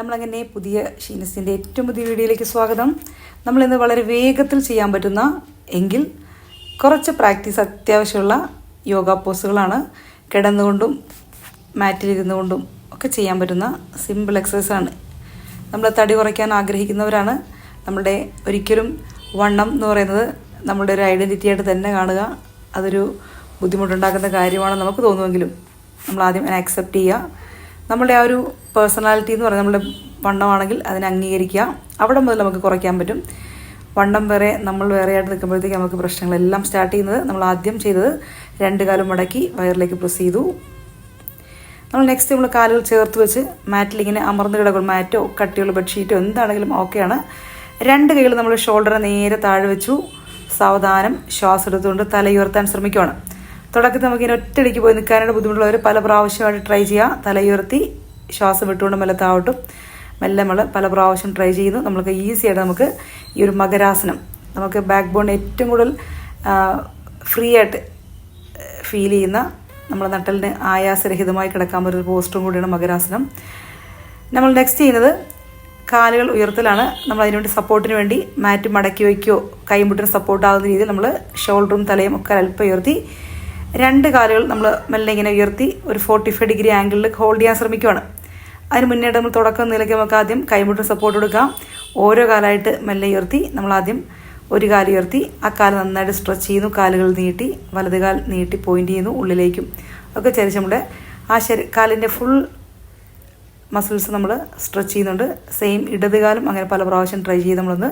നമ്മളങ്ങനെ പുതിയ ഷീനസിന്റെ ഏറ്റവും പുതിയ വീഡിയോയിലേക്ക് സ്വാഗതം. നമ്മളിന്ന് വളരെ വേഗത്തിൽ ചെയ്യാൻ പറ്റുന്ന എങ്കിൽ കുറച്ച് പ്രാക്ടീസ് അത്യാവശ്യമുള്ള യോഗ പോസുകളാണ്. കിടന്നുകൊണ്ടും മാറ്റിലിരുന്നുകൊണ്ടും ഒക്കെ ചെയ്യാൻ പറ്റുന്ന സിമ്പിൾ എക്സസൈസാണ് നമ്മൾ തടി കുറയ്ക്കാൻ ആഗ്രഹിക്കുന്നവരാണ്. നമ്മുടെ ഒരിക്കലും വണ്ണം എന്ന് പറയുന്നത് നമ്മുടെ ഒരു ഐഡന്റിറ്റി ആയിട്ട് തന്നെ കാണുക. അതൊരു ബുദ്ധിമുട്ടുണ്ടാക്കുന്ന കാര്യമാണ് നമുക്ക് തോന്നുമെങ്കിലും നമ്മൾ ആദ്യം അതിനെ അക്സെപ്റ്റ് ചെയ്യുക. നമ്മുടെ ആ ഒരു പേഴ്സണാലിറ്റി എന്ന് പറഞ്ഞാൽ നമ്മുടെ വണ്ണമാണെങ്കിൽ അതിനെ അംഗീകരിക്കുക. അവിടെ മുതൽ നമുക്ക് കുറയ്ക്കാൻ പറ്റും. വണ്ണം വേറെ നമ്മൾ വേറെ ആയിട്ട് നിൽക്കുമ്പോഴത്തേക്ക് നമുക്ക് പ്രശ്നങ്ങളെല്ലാം സ്റ്റാർട്ട് ചെയ്യുന്നത് നമ്മൾ ആദ്യം ചെയ്തത് രണ്ട് കാലം മടക്കി വയറിലേക്ക് പ്രസ് ചെയ്തു. നമ്മൾ നെക്സ്റ്റ് നമ്മൾ കാലുകൾ ചേർത്ത് വെച്ച് മാറ്റിൽ ഇങ്ങനെ അമർന്ന് കിടക്കും മാറ്റോ കട്ടിയുള്ള ബെഡ്ഷീറ്റോ എന്താണെങ്കിലും ഓക്കെയാണ് രണ്ട് കൈകൾ നമ്മൾ ഷോൾഡറെ നേരെ താഴെ വെച്ചു. സാവധാനം ശ്വാസം എടുത്തുകൊണ്ട് തല ഉയർത്താൻ ശ്രമിക്കുകയാണ് തുടക്കത്തിൽ നമുക്ക് ഇങ്ങനെ ഒറ്റയടിക്ക് പോയി നിൽക്കാനായിട്ട് ബുദ്ധിമുട്ടുള്ളവർ പല പ്രാവശ്യമായിട്ട് ട്രൈ ചെയ്യുക തല ഉയർത്തി ശ്വാസം വിട്ടുകൊണ്ട് മെല്ലെ താവട്ടും. മെല്ലെ നമ്മൾ പല പ്രാവശ്യം ട്രൈ ചെയ്യുന്നു നമുക്ക് ഈസി ആയിട്ട് നമുക്ക് ഈ ഒരു മകരാസനം നമുക്ക് ബാക്ക് ബോൺ ഏറ്റവും കൂടുതൽ ഫ്രീ ആയിട്ട് ഫീൽ ചെയ്യുന്ന നമ്മൾ നട്ടലിന് ആയാസരഹിതമായി കിടക്കാൻ പറ്റുന്ന പോസ്റ്ററും കൂടിയാണ് മകരാസനം. നമ്മൾ നെക്സ്റ്റ് ചെയ്യുന്നത് കാലുകൾ ഉയർത്തലാണ്. നമ്മൾ അതിനുവേണ്ടി സപ്പോർട്ടിന് വേണ്ടി മാറ്റ് മടക്കി വയ്ക്കുകയോ കൈമുട്ടിന് സപ്പോർട്ടാകുന്ന രീതിയിൽ നമ്മൾ ഷോൾഡറും തലയും ഒക്കെ അല്പം ഉയർത്തി രണ്ട് കാലുകൾ നമ്മൾ മെല്ലെ ഇങ്ങനെ ഉയർത്തി ഒരു ഫോർട്ടി ഫൈവ് ഡിഗ്രി ആംഗിളിൽ ഹോൾഡ് ചെയ്യാൻ ശ്രമിക്കുകയാണ് അതിന് മുന്നേ നമ്മൾ തുടക്കം നിലയ്ക്ക് നമുക്ക് ആദ്യം കൈമുട്ട് സപ്പോർട്ട് കൊടുക്കാം. ഓരോ കാലായിട്ട് മെല്ലെ ഉയർത്തി നമ്മൾ ആദ്യം ഒരു കാൽ ഉയർത്തി ആ കാൽ നന്നായിട്ട് സ്ട്രെച്ച് ചെയ്യുന്നു കാലുകൾ നീട്ടി വലത് കാൽ നീട്ടി പോയിന്റ് ചെയ്യുന്നു ഉള്ളിലേക്കും ഒക്കെ ചരിച്ച് നമ്മുടെ ആ ശരി കാലിന്റെ ഫുൾ മസിൽസ് നമ്മൾ സ്ട്രെച്ച് ചെയ്യുന്നുണ്ട്. സെയിം ഇടത് കാലും അങ്ങനെ പല പ്രാവശ്യം ട്രൈ ചെയ്ത് നമ്മളൊന്ന്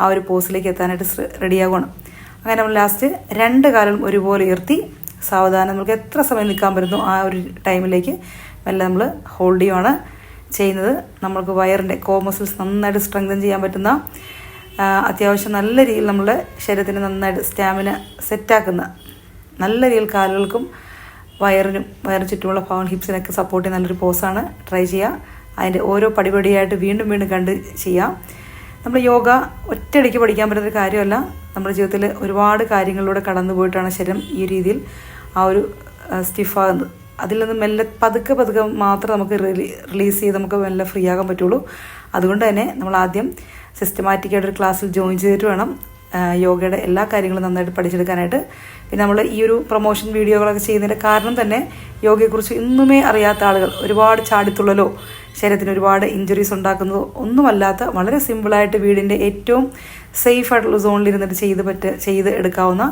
ആ ഒരു പോസിലേക്ക് എത്താനായിട്ട് റെഡിയാകണം അങ്ങനെ നമ്മൾ ലാസ്റ്റ് രണ്ട് കാലും ഒരുപോലെ ഉയർത്തി സാവധാനം നമുക്ക് എത്ര സമയം നിൽക്കാൻ പറ്റുന്നു ആ ഒരു ടൈമിലേക്ക് മെല്ലെ നമ്മൾ ഹോൾഡ് ചെയ്യുവാണ്. ചെയ്യുന്നത്. നമ്മൾക്ക് വയറിന്റെ കോ മസിൽസ് നന്നായിട്ട് സ്ട്രെങ്തൻ ചെയ്യാൻ പറ്റുന്ന അത്യാവശ്യം നല്ല രീതിയിൽ നമ്മുടെ ശരീരത്തിന് നന്നായിട്ട് സ്റ്റാമിന സെറ്റാക്കുന്ന നല്ല രീതിയിൽ കാലുകൾക്കും വയറിനും വയറിന് ചുറ്റുമുള്ള ഭാഗം ഹിപ്സിനൊക്കെ സപ്പോർട്ട് ചെയ്യുന്ന നല്ലൊരു പോസാണ് ട്രൈ ചെയ്യുക അതിന്റെ ഓരോ പടിപടിയായിട്ട് വീണ്ടും വീണ്ടും കണ്ട് ചെയ്യാം. നമ്മൾ യോഗ ഒറ്റയടിക്ക് പഠിക്കാൻ പറ്റുന്ന കാര്യമല്ല. നമ്മുടെ ജീവിതത്തിൽ ഒരുപാട് കാര്യങ്ങളിലൂടെ കടന്നു പോയിട്ടാണ് ശരീരം ഈ രീതിയിൽ ആ ഒരു സ്റ്റിഫാകുന്നത് അതിൽ നിന്ന് മെല്ലെ പതുക്കെ പതുക്കെ മാത്രം നമുക്ക് റിലീസ് ചെയ്ത് നമുക്ക് മെല്ലെ ഫ്രീ ആകാൻ പറ്റുള്ളൂ. അതുകൊണ്ട് തന്നെ നമ്മൾ ആദ്യം സിസ്റ്റമാറ്റിക്കായിട്ട് ഒരു ക്ലാസ്സിൽ ജോയിൻ ചെയ്തിട്ട് വേണം യോഗയുടെ എല്ലാ കാര്യങ്ങളും നന്നായിട്ട് പഠിച്ചെടുക്കാനായിട്ട്. പിന്നെ നമ്മൾ ഈ ഒരു പ്രൊമോഷൻ വീഡിയോകളൊക്കെ ചെയ്യുന്നതിന്റെ കാരണം തന്നെ യോഗയെക്കുറിച്ച് ഇന്നുമേ അറിയാത്ത ആളുകൾ ഒരുപാട് ചാടിത്തുള്ളലോ ശരീരത്തിന് ഒരുപാട് ഇഞ്ചുറീസ് ഉണ്ടാക്കുന്നതോ ഒന്നുമല്ലാത്ത വളരെ സിമ്പിളായിട്ട് വീടിന്റെ ഏറ്റവും സേഫ് ആയിട്ടുള്ള സോണിൽ ഇരുന്നിട്ട് ചെയ്ത് പറ്റ ചെയ്ത് എടുക്കാവുന്ന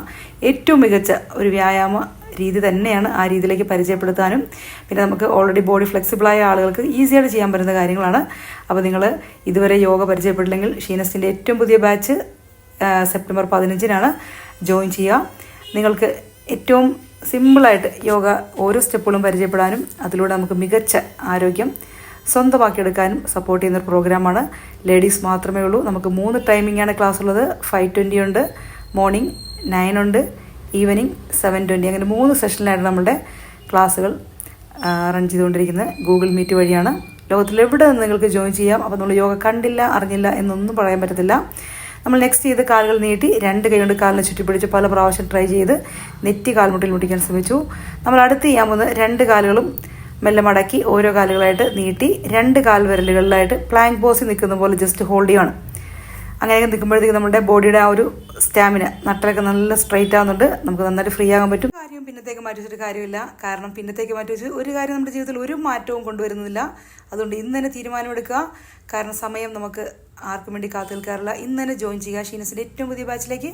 ഏറ്റവും മികച്ച ഒരു വ്യായാമ രീതി തന്നെയാണ് ആ രീതിയിലേക്ക് പരിചയപ്പെടുത്താനും. പിന്നെ നമുക്ക് ഓൾറെഡി ബോഡി ഫ്ലെക്സിബിളായ ആളുകൾക്ക് ഈസിയായിട്ട് ചെയ്യാൻ പറ്റുന്ന കാര്യങ്ങളാണ്. അപ്പോൾ നിങ്ങൾ ഇതുവരെ യോഗ പരിചയപ്പെട്ടില്ലെങ്കിൽ ഷീനസിന്റെ ഏറ്റവും പുതിയ ബാച്ച് സെപ്റ്റംബർ പതിനഞ്ചിനാണ് ജോയിൻ ചെയ്യുക. നിങ്ങൾക്ക് ഏറ്റവും സിമ്പിളായിട്ട് യോഗ ഓരോ സ്റ്റെപ്പുകളും പരിചയപ്പെടാനും അതിലൂടെ നമുക്ക് മികച്ച ആരോഗ്യം സ്വന്തമാക്കിയെടുക്കാനും സപ്പോർട്ട് ചെയ്യുന്ന ഒരു പ്രോഗ്രാമാണ് ലേഡീസ് മാത്രമേ ഉള്ളൂ. നമുക്ക് മൂന്ന് ടൈമിംഗാണ് ക്ലാസ് ഉള്ളത്. ഫൈവ് ട്വന്റി ഉണ്ട്. മോർണിംഗ് നയൻ ഉണ്ട്. ഈവനിങ് സെവൻ ട്വന്റി അങ്ങനെ മൂന്ന് സെഷനിലാണ് നമ്മുടെ ക്ലാസ്സുകൾ റൺ ചെയ്തുകൊണ്ടിരിക്കുന്നത് ഗൂഗിൾ മീറ്റ് വഴിയാണ്. ലോകത്തിലെവിടെ നിന്ന് നിങ്ങൾക്ക് ജോയിൻ ചെയ്യാം? അപ്പോൾ നമ്മൾ യോഗ കണ്ടില്ല അറിഞ്ഞില്ല എന്നൊന്നും പറയാൻ പറ്റത്തില്ല. നമ്മൾ നെക്സ്റ്റ് ചെയ്ത് കാലുകൾ നീട്ടി രണ്ട് കൈ കൊണ്ട് കാലിനെ ചുറ്റിപ്പിടിച്ച് പല പ്രാവശ്യം ട്രൈ ചെയ്ത് നെറ്റി കാൽമുട്ടിൽ മുട്ടിക്കാൻ ശ്രമിച്ചു. നമ്മൾ അടുത്ത് ചെയ്യാൻ പോകുന്നത് രണ്ട് കാലുകളും മെല്ലെ മടക്കി ഓരോ കാലുകളായിട്ട് നീട്ടി രണ്ട് കാൽ വിരലുകളിലായിട്ട് പ്ലാങ്ക് പോസിൽ നിൽക്കുന്ന പോലെ ജസ്റ്റ് ഹോൾഡ് ചെയ്യണം അങ്ങനെയൊക്കെ നിൽക്കുമ്പോഴത്തേക്ക് നമ്മുടെ ബോഡിയുടെ ആ ഒരു സ്റ്റാമിന നട്ടലൊക്കെ നല്ല സ്ട്രൈറ്റ് ആവുന്നുണ്ട്. നമുക്ക് നന്നായിട്ട് ഫ്രീ ആകാൻ പറ്റും. കാര്യം പിന്നത്തേക്ക് മാറ്റി വെച്ചിട്ട് കാര്യമില്ല. കാരണം പിന്നത്തേക്ക് മാറ്റി വെച്ച് ഒരു കാര്യം നമ്മുടെ ജീവിതത്തിൽ ഒരു മാറ്റവും കൊണ്ടുവരുന്നില്ല. അതുകൊണ്ട് ഇന്ന് തന്നെ തീരുമാനമെടുക്കുക. കാരണം സമയം നമുക്ക് ആർക്കും വേണ്ടി കാത്തു നിൽക്കാറില്ല. ഇന്ന് തന്നെ ജോയിൻ ചെയ്യുക. ഷീനസിന്റെ ഏറ്റവും പുതിയ ബാച്ചിലേക്ക്